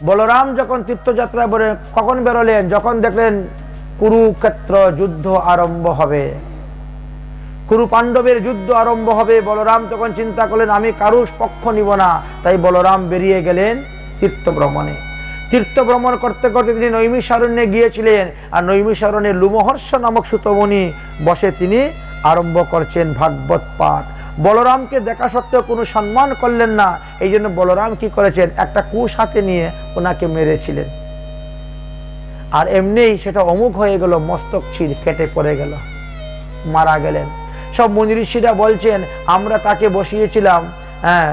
বলরাম যখন তীর্থযাত্রায় বলে, কখন বেরোলেন? যখন দেখলেন কুরুক্ষেত্র যুদ্ধ আরম্ভ হবে। কুরু পাণ্ডবের যুদ্ধ আরম্ভ হবে। বলরাম তখন চিন্তা করলেন, আমি কারুর পক্ষ নিব না। তাই বলরাম বেরিয়ে গেলেন তীর্থ ভ্রমণে তীর্থ ভ্রমণ করতে করতে তিনি নৈমিষারণ্যে গিয়েছিলেন। আর নৈমিষারণ্যে লুমহর্ষ নামক সুতমণি বসে তিনি আরম্ভ করছেন ভাগবত পাঠ। বলরামকে দেখা সত্ত্বেও কোনো সম্মান করলেন না। এই জন্য বলরাম কি করেছেন? একটা কুশ হাতে নিয়ে ওনাকে মেরেছিলেন। আর এমনিই সেটা অমুক হয়ে গেল, মস্তক ছিঁড় কেটে পড়ে গেল। মারা গেলেন। সব মুনি ঋষিরা বলছেন, আমরা তাকে বসিয়েছিলাম হ্যাঁ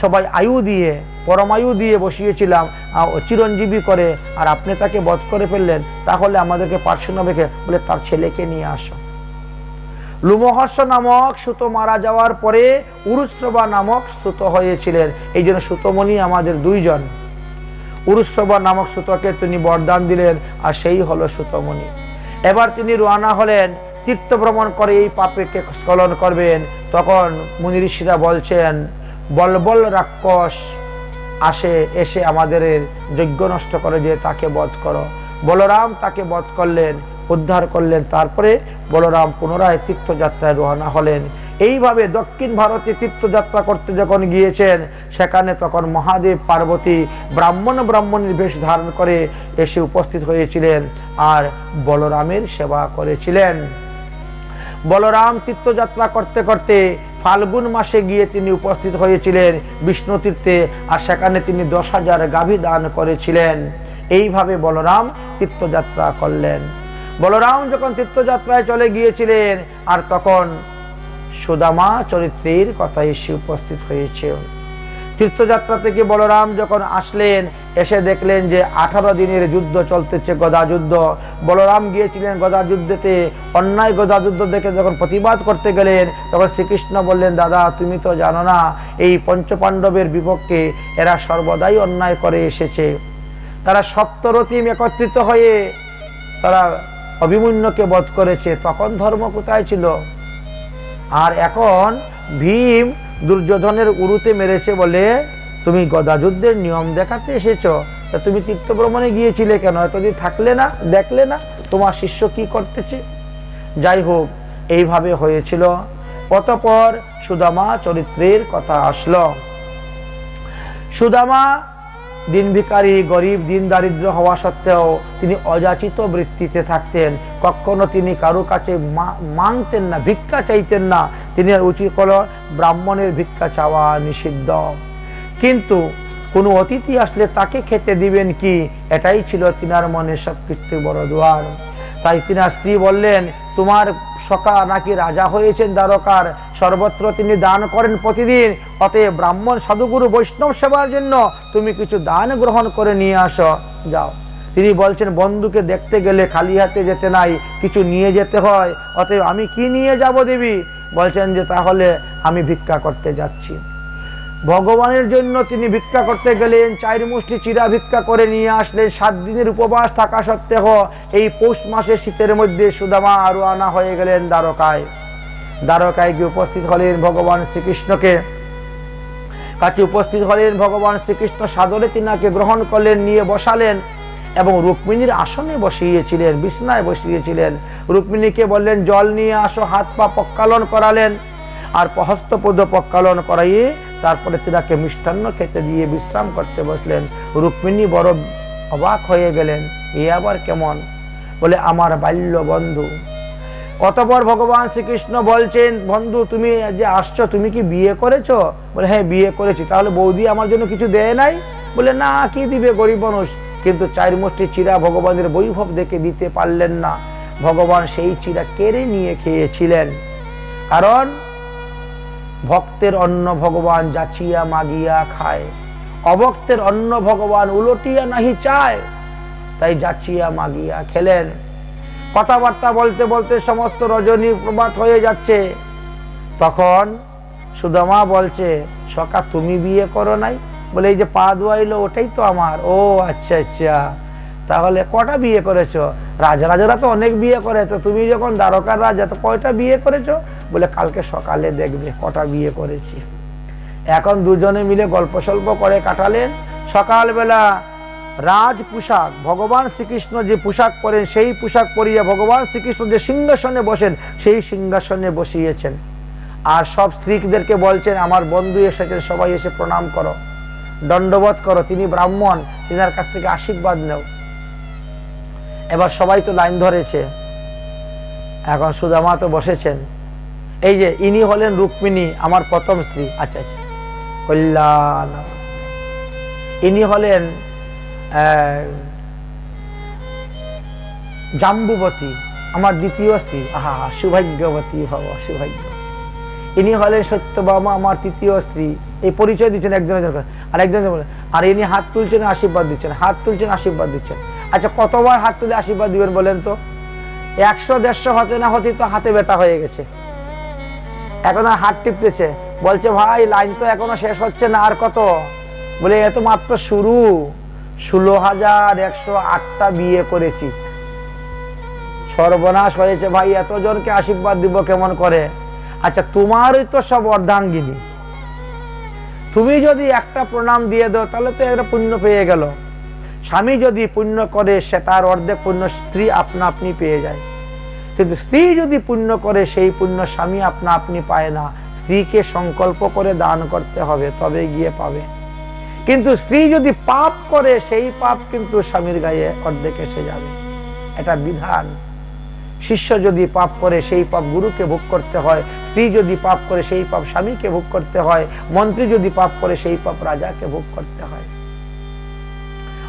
সবাই আয়ু দিয়ে, পরমায়ু দিয়ে বসিয়েছিলাম চিরঞ্জীবী করে, আর আপনি তাকে বধ করে ফেললেন, তাহলে আমাদেরকে পার্শ্বনাবেকে বলে তার ছেলেকে নিয়ে আসো। লুমহর্ষ নামক সুতো মারা যাওয়ার পরে উরুশ্রবা নামক সুতো হয়েছিলেন। এই জন্য সুতমণি আমাদের দুইজন। উরুশ্রবা নামক সুতোকে তিনি বরদান দিলেন, আর সেই হলো সুতমণি। এবার তিনি রোয়ানা হলেন, তীর্থ ভ্রমণ করে এই পাপেকে স্খলন করবেন। তখন মুনি ঋষিরা বলছেন বলবল রাক্ষস, আসে, এসে আমাদের যজ্ঞ নষ্ট করে যে তাকে বধ করো। বলরাম তাকে বধ করলেন। উদ্ধার করলেন। তারপরে বলরাম পুনরায় তীর্থযাত্রায় রওনা হলেন। এইভাবে দক্ষিণ ভারতে তীর্থযাত্রা করতে যখন গিয়েছেন, সেখানে তখন মহাদেব পার্বতী ব্রাহ্মণ ব্রাহ্মণের বেশ ধারণ করে এসে উপস্থিত হয়েছিলেন আর বলরামের সেবা করেছিলেন। বলরাম তীর্থযাত্রা করতে করতে ফাল্গুন মাসে গিয়ে তিনি উপস্থিত হয়েছিলেন বিষ্ণু তীর্থে আর সেখানে তিনি দশ হাজার গাভী দান করেছিলেন। এইভাবে বলরাম তীর্থযাত্রা করলেন। বলরাম যখন তীর্থযাত্রায় চলে গিয়েছিলেন, আর তখন সুদামা চরিত্রের কথা এসে উপস্থিত হয়েছে। তীর্থযাত্রা থেকে বলরাম যখন আসলেন, এসে দেখলেন যে আঠারো দিনের যুদ্ধ চলতেছে গদা যুদ্ধ বলরাম গিয়েছিলেন গদা যুদ্ধেতে অন্যায় গদা যুদ্ধ দেখে যখন প্রতিবাদ করতে গেলেন, তখন শ্রীকৃষ্ণ বললেন, দাদা, তুমি তো জানো না, এই পঞ্চপাণ্ডবের বিপক্ষে এরা সর্বদাই অন্যায় করে এসেছে। তারা সপ্তরতিম একত্রিত হয়ে, তারা অভিমন্যুকে বধ করেছে, তখন ধর্ম কোথায় ছিল? আর এখন ভীম দুর্যোধনের উরুতে মেরেছে বলে তুমি গদাযুদ্ধের নিয়ম দেখাতে এসেছ। তা তুমি তীর্থ ভ্রমণে গিয়েছিলে কেন? এতদিন থাকলে না, দেখলে না তোমার শিষ্য কি করতেছে? যাই হোক, এইভাবে হয়েছিল। অতপর সুদামা চরিত্রের কথা আসলো। সুদামা দিন ভিকারী, গরিব, দিন দারিদ্র হওয়া সত্ত্বেও তিনি অযাচিত বৃত্তিতে থাকতেন। কখনো তিনি কারও কাছে মাংতেন না, ভিক্ষা চাইতেন না। তিনি উচিত হল ব্রাহ্মণের ভিক্ষা চাওয়া নিষিদ্ধ। কিন্তু কোনো অতিথি আসলে তাকে খেতে দিবেন কি? এটাই ছিল তিনার মনে সবকিছু বড় দুয়ার। তাই তিনার স্ত্রী বললেন, তোমার সখা নাকি রাজা হয়েছেন দ্বারকার? সর্বত্র তিনি দান করেন প্রতিদিন। অতএব ব্রাহ্মণ, সাধুগুরু, বৈষ্ণব সেবার জন্য তুমি কিছু দান গ্রহণ করে নিয়ে আসো। যাও। তিনি বলছেন, বন্ধুকে দেখতে গেলে খালি হাতে যেতে নাই, কিছু নিয়ে যেতে হয়। অতএব আমি কি নিয়ে যাব দেবী? বলছেন যে, তাহলে আমি ভিক্ষা করতে যাচ্ছি। ভগবানের জন্য তিনি ভিক্ষা করতে গেলেন, চার মুষ্টি চিরা ভিক্ষা করে নিয়ে আসলেন, সাত দিনের উপবাস থাকা সত্ত্বেও এই পৌষ মাসে শীতের মধ্যে সুদামা আরও আনা হয়ে গেলেন দ্বারকায়। দ্বারকায় গিয়ে উপস্থিত হলেন ভগবান শ্রীকৃষ্ণকে। কাছে উপস্থিত হলেন ভগবান শ্রীকৃষ্ণ, সাদরে তিনাকে গ্রহণ করলেন, নিয়ে বসালেন এবং রুক্মিণীর আসনে বসিয়েছিলেন, বিছনায় বসিয়েছিলেন। রুক্মিণীকে বললেন, জল নিয়ে আসো, হাত পা পক্কালন করালেন। আর হস্তপদ পক্কালন করাইয়ে তারপরে তিনাকে মিষ্টান্ন খেতে দিয়ে বিশ্রাম করতে বসলেন। রুক্মিণী বড় অবাক হয়ে গেলেন, এ আবার কেমন? বলে, আমার বাল্য বন্ধু। অতপর ভগবান শ্রীকৃষ্ণ বলছেন, বন্ধু, তুমি যে আসছো, তুমি কি বিয়ে করেছ? বলে হ্যাঁ বিয়ে করেছি। তাহলে বৌদি আমার জন্য কিছু দেয় নাই? বলে, না, কি দিবে গরিব মানুষ? কিন্তু চার মুষ্টি চিরা ভগবানের বৈভব দেখে দিতে পারলেন না। ভগবান সেই চিরা কেড়ে নিয়ে খেয়েছিলেন। কারণ ভক্তের অন্ন ভগবান যাচিয়া মাগিয়া খায়। অভক্তের অন্ন ভগবান উলটিয়া নাহি চায়। তাই যাচিয়া মাগিয়া খেলেন। কথাবার্তা বলতে বলতে সমস্ত রজনী প্রবাদ হয়ে যাচ্ছে। তখন সুদামা বলছে, সকা তুমি বিয়ে করো নাই? বলে, এই যে পা ধোয়াইলো, ওটাই তো আমার। ও আচ্ছা আচ্ছা। তাহলে কটা বিয়ে করেছ? রাজা রাজারা তো অনেক বিয়ে করে, তো তুমি যখন দ্বারকার রাজা, তো কয়টা বিয়ে করেছ? বলে কালকে সকালে দেখবে কটা বিয়ে করেছি। এখন দুজনে মিলে গল্প সল্প করে কাটালেন। সকালবেলা রাজ পোশাক, ভগবান শ্রীকৃষ্ণ যে পোশাক পরেন, সেই পোশাক পরিয়ে ভগবান শ্রীকৃষ্ণ যে সিংহাসনে বসেন, সেই সিংহাসনে বসিয়েছেন। আর সব স্ত্রীদেরকে বলছেন, আমার বন্ধু এসেছেন, সবাই এসে প্রণাম করো। দণ্ডবোধ করো, তিনি ব্রাহ্মণ, তিনার কাছ থেকে আশীর্বাদ নেও। এবার সবাই তো লাইন ধরেছে। এখন সুদামা তো বসেছেন। এই যে ইনি হলেন রুক্মিণী, আমার প্রথম স্ত্রী। আচ্ছা আচ্ছা। কল্যাণ ইনি হলেন জাম্বুবতী, আমার দ্বিতীয় স্ত্রী। আহা, সৌভাগ্যবতী হব, সৌভাগ্য। ইনি হলেন সত্যবামা, আমার তৃতীয় স্ত্রী। এই পরিচয় দিচ্ছেন একজন একজন আর একজন আর, ইনি হাত তুলছেন, আশীর্বাদ দিচ্ছেন, হাত তুলছেন, আশীর্বাদ দিচ্ছেন। আচ্ছা কতবার হাত তুলে আশীর্বাদ দিবেন বলেন তো? একশো, দেড়শো হতে না হতে তো হাতে ব্যথা হয়ে গেছে। এখন আর হাত টিপতেছে। বলছে, ভাই, লাইন তো এখনও শেষ হচ্ছে না, আর কত? বলে, এ তো মাত্র শুরু। ষোলো হাজার একশো আটটা বিয়ে করেছি। সর্বনাশ হয়েছে, ভাই, এতজনকে আশীর্বাদ দিব কেমন করে? আচ্ছা তোমারই তো সব অর্ধাঙ্গিনী। তুমি যদি একটা প্রণাম দিয়ে দাও, তাহলে তো একটা পুণ্য পেয়ে গেল। স্বামী যদি পুণ্য করে, সে তার অর্ধেক পুণ্য স্ত্রী আপনা আপনি পেয়ে যায়। কিন্তু স্ত্রী যদি পুণ্য করে, সেই পুণ্য স্বামী আপনা আপনি পায় না। স্ত্রীকে সংকল্প করে দান করতে হবে, তবে গিয়ে পাবে। কিন্তু স্ত্রী যদি পাপ করে, সেই পাপ কিন্তু স্বামীর গায়ে অর্ধেক এসে যাবে। এটা বিধান। শিষ্য যদি পাপ করে, সেই পাপ গুরুকে ভোগ করতে হয়। স্ত্রী যদি পাপ করে, সেই পাপ স্বামীকে ভোগ করতে হয়। মন্ত্রী যদি পাপ করে, সেই পাপ রাজাকে ভোগ করতে হয়।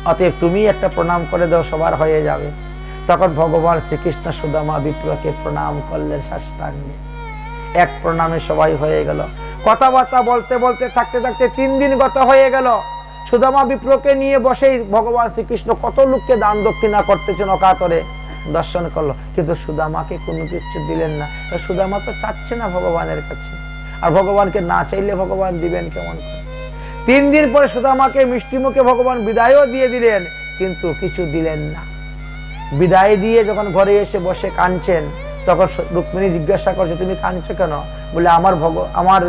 অতএব তুমি একটা প্রণাম করে দাও, সবার হয়ে যাবে। তখন ভগবান শ্রীকৃষ্ণ সুদামা বিপ্রকে প্রণাম করলেন সাষ্টাঙ্গে। এক প্রণামে সবাই হয়ে গেল। কথাবার্তা বলতে বলতে, থাকতে থাকতে তিন দিন গত হয়ে গেল। সুদামা বিপ্রকে নিয়ে বসেই ভগবান শ্রীকৃষ্ণ কত লোককে দান দক্ষিণা করতেছেন অকাতরে দর্শন করল। কিন্তু সুদামাকে কোনো কিছু দিলেন না। সুদামা তো চাচ্ছে না ভগবানের কাছে। আর ভগবানকে না চাইলে ভগবান দিবেন কেমন করে? তিন দিন পরে সুদামাকে মিষ্টি মুখে ভগবান বিদায়ও দিয়ে দিলেন, কিন্তু কিছু দিলেন না। বিদায় দিয়ে যখন ঘরে এসে বসে কাঁদছেন, তখন রুক্মিণী জিজ্ঞাসা করছে, তুমি কাঁদছো কেন? বলে, আমার ভগ আমার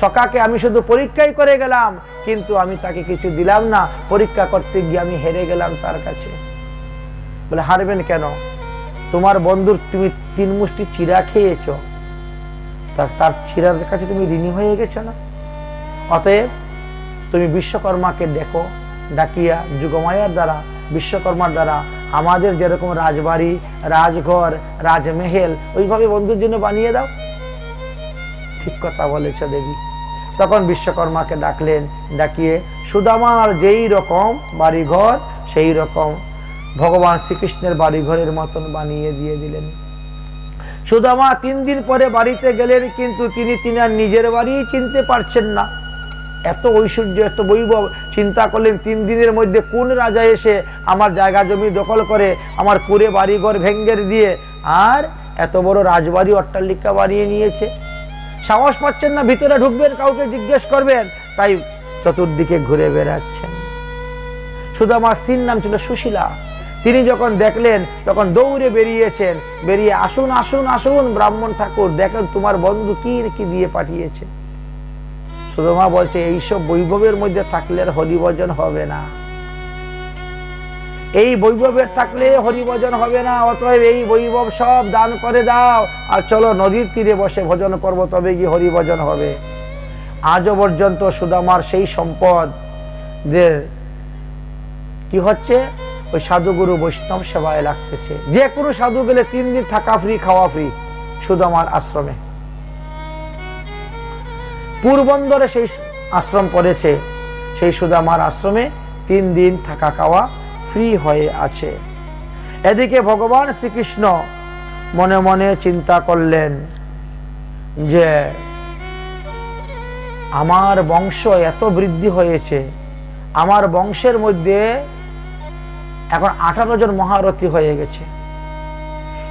সকাকে আমি শুধু পরীক্ষাই করে গেলাম, কিন্তু আমি তাকে কিছু দিলাম না। পরীক্ষা করতে গিয়ে আমি হেরে গেলাম তার কাছে। বলে, হারবেন কেন? তোমার বন্ধুর তুমি তিন মুষ্টি চিরা খেয়েছ। তার তার চিরার কাছে তুমি ঋণী হয়ে গেছো না? অতএব তুমি বিশ্বকর্মাকে দেখো, ডাকিয়া যুগমায়ার দ্বারা, বিশ্বকর্মার দ্বারা আমাদের যেরকম রাজবাড়ি, রাজঘর, রাজমেহেল, ওইভাবে বন্ধুর জন্য বানিয়ে দাও। ঠিক কথা বলেছ দেবী। তখন বিশ্বকর্মাকে ডাকলেন, ডাকিয়ে, সুদামার যেই রকম বাড়িঘর, সেই রকম ভগবান শ্রীকৃষ্ণের বাড়িঘরের মতন বানিয়ে দিয়ে দিলেন। সুদামা তিন দিন পরে বাড়িতে গেলেন, কিন্তু তিনি তিনার নিজের বাড়ি চিনতে পারছেন না। এত ঐশ্বর্য, এত বৈভব চিন্তা করলেন তিন দিনের মধ্যে কোন রাজা এসে আমার জায়গা জমি দখল করে আমার কুড়ে বাড়িঘর ভেঙ্গের দিয়ে আর এত বড় রাজবাড়ি অট্টালিকা বানিয়ে নিয়েছে? সাহস পাচ্ছেন না ভিতরে ঢুকবেন, কাউকে জিজ্ঞেস করবেন, তাই চতুর্দিকে ঘুরে বেড়াচ্ছেন। আমার স্ত্রীর নাম ছিল সুশীলা। তিনি যখন দেখলেন, তখন দৌড়ে বেরিয়েছেন, বেরিয়ে আসুন আসুন আসুন, ব্রাহ্মণ ঠাকুর, দেখেন তোমার বন্ধু কি কি দিয়ে পাঠিয়েছে। সুধমা বলছে, এইসব বৈভবের মধ্যে থাকলে আর হরিভজন হবে না। এই বৈভবের থাকলে হরিভজন হবে না, অতএব এই বৈভব সব দান করে দাও। আর চলো নদীর তীরে বসে ভজন করব, তবে গিয়ে হরিভজন হবে। আজও পর্যন্ত সুদামার সেই সম্পদ কি হচ্ছে? ওই সাধুগুরু বৈষ্ণব সেবায় লাগতেছে। যে কোনো সাধু গেলে তিন দিন থাকা ফ্রি খাওয়া ফ্রি সুদামার আশ্রমে। পূর্বন্দরে সেই আশ্রম পড়েছে। সেই সুদামার আশ্রমে তিন দিন থাকা খাওয়া ফ্রি হয়ে আছে। এদিকে ভগবান শ্রীকৃষ্ণ মনে মনে চিন্তা করলেন যে, আমার বংশ এত বৃদ্ধি হয়েছে। আমার বংশের মধ্যে এখন আঠারো জন মহারথী হয়ে গেছে।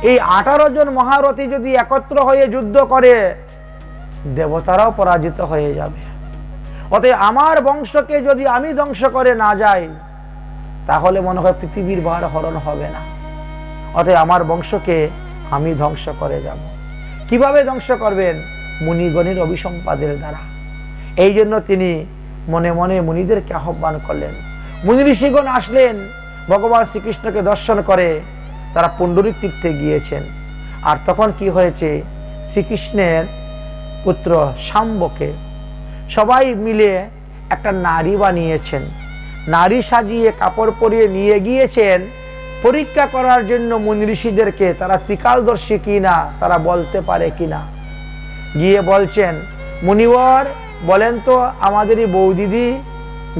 এই আঠারো জন মহারথী যদি একত্র হয়ে যুদ্ধ করে দেবতারাও পরাজিত হয়ে যাবে। অতএব আমার বংশকে যদি আমি ধ্বংস করে না যাই, তাহলে মনে হয় পৃথিবীর ভার হরণ হবে না। অতএব আমার বংশকে আমি ধ্বংস করে যাব। কীভাবে ধ্বংস করবেন? মুনিগণের অভিসম্পাদের দ্বারা। এই জন্য তিনি মনে মনে মুনিদেরকে আহ্বান করলেন। মুনি ঋষিগণ আসলেন, ভগবান শ্রীকৃষ্ণকে দর্শন করে তারা পুণ্ডরিক তীর্থে গিয়েছেন। আর তখন কি হয়েছে? শ্রীকৃষ্ণের পুত্র শাম্বকে সবাই মিলে একটা নারী বানিয়েছেন। নারী সাজিয়ে কাপড় পরিয়ে নিয়ে গিয়েছেন। পরীক্ষা করার জন্য মুনি ঋষিদেরকে তারা ত্রিকালদর্শী কিনা তারা বলতে পারে কিনা। গিয়ে বলছেন, মুনিবর, বলেন তো আমাদেরই বৌদিদি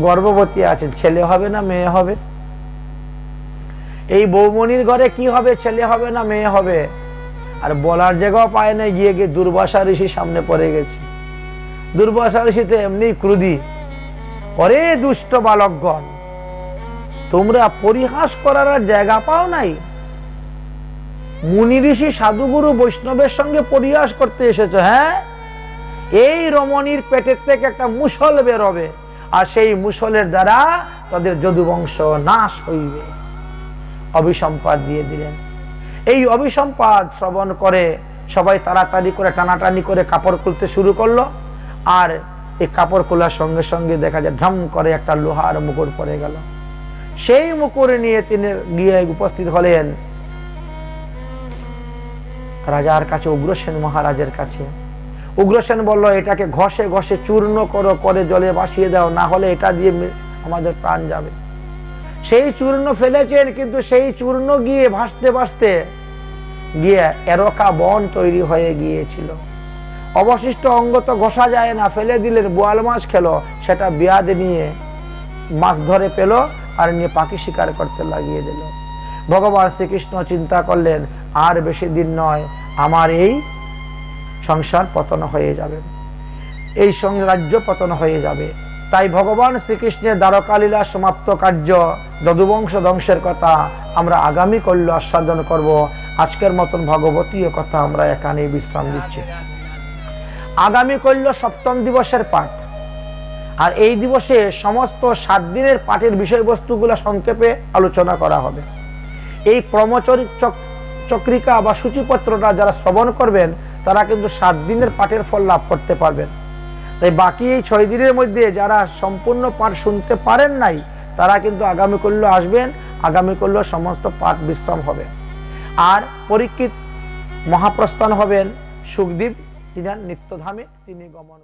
গর্ভবতী আছেন, ছেলে হবে না মেয়ে হবে? এই বৌমনির ঘরে কি হবে, ছেলে হবে না মেয়ে হবে? আর বলার জায়গাও পায় না গিয়ে গিয়ে দুর্বাসা ঋষি সামনে পড়ে গেছে। দুর্বাসা ঋষিতে এমনি ক্রুদি অরে দুষ্ট বালকগণ, তোমরা পরিহাস করার আর জায়গা পাও নাই। মুনি ঋষি সাধুগুরু বৈষ্ণবের সঙ্গে পরিহাস করতে এসেছ হ্যাঁ? এই রমণীর পেটের থেকে একটা মুসল বেরোবে, আর সেই মুসলের দ্বারা তাদের যদুবংশ নাশ হইবে। অভিসম্পাদ দিয়ে দিলেন। এই অভিসম্পাদ শ্রবণ করে সবাই তাড়াতাড়ি করে টানাটানি করে কাপড় খুলতে শুরু করল। আর এই কাপড় খোলার সঙ্গে সঙ্গে দেখা যায় ঢম করে একটা লোহার মুকুর পড়ে গেল। সেই মুকুর নিয়ে তিনি গিয়ে উপস্থিত হলেন রাজার কাছে উগ্রসেন মহারাজের কাছে। উগ্রসেন বলল, এটাকে ঘষে ঘষে চূর্ণ করো, করে জলে ভাসিয়ে দাও, না হলে এটা দিয়ে আমাদের প্রাণ যাবে। সেই চূর্ণ ফেলেছেন, কিন্তু সেই চূর্ণ গিয়ে ভাসতে ভাসতে গিয়ে এরকা বন তৈরি হয়ে গিয়েছিল। অবশিষ্ট অঙ্গ তো ঘষা যায় না, ফেলে দিলেন বোয়াল মাছ খেলো, সেটা বিয়াদ নিয়ে মাছ ধরে পেল আর নিয়ে পাখি শিকার করতে লাগিয়ে দিল। ভগবান শ্রীকৃষ্ণ চিন্তা করলেন, আর বেশি দিন নয়, আমার এই সংসার পতন হয়ে যাবে। এই রাজ্য পতন হয়ে যাবে। তাই ভগবান শ্রীকৃষ্ণের দ্বারকালীলা সমাপ্ত কার্য যদুবংশ ধ্বংসের কথা আমরা আগামী কল্য আস্বাদন করব। আজকের মতন ভগবতীয় কথা আমরা এখানে বিশ্রাম দিচ্ছি। আগামী করল সপ্তম দিবসের পাঠ। আর এই দিবসে সমস্ত সাত দিনের পাঠের বিষয়বস্তুগুলো সংক্ষেপে আলোচনা করা হবে। এই ক্রমচরিত চক- চক্রিকা বা সূচিপত্রটা যারা শ্রবণ করবেন, তারা কিন্তু সাত দিনের পাঠের ফল লাভ করতে পারবেন। তাই বাকি এই ছয় দিনের মধ্যে যারা সম্পূর্ণ পাঠ শুনতে পারেন নাই, তারা কিন্তু আগামী করল আসবেন, আগামী করল সমস্ত পাঠ বিশ্রাম হবে। আর পরীক্ষিত মহাপ্রস্থান হবেন সুখদীপ তিনি নিত্যধামে তিনি গমন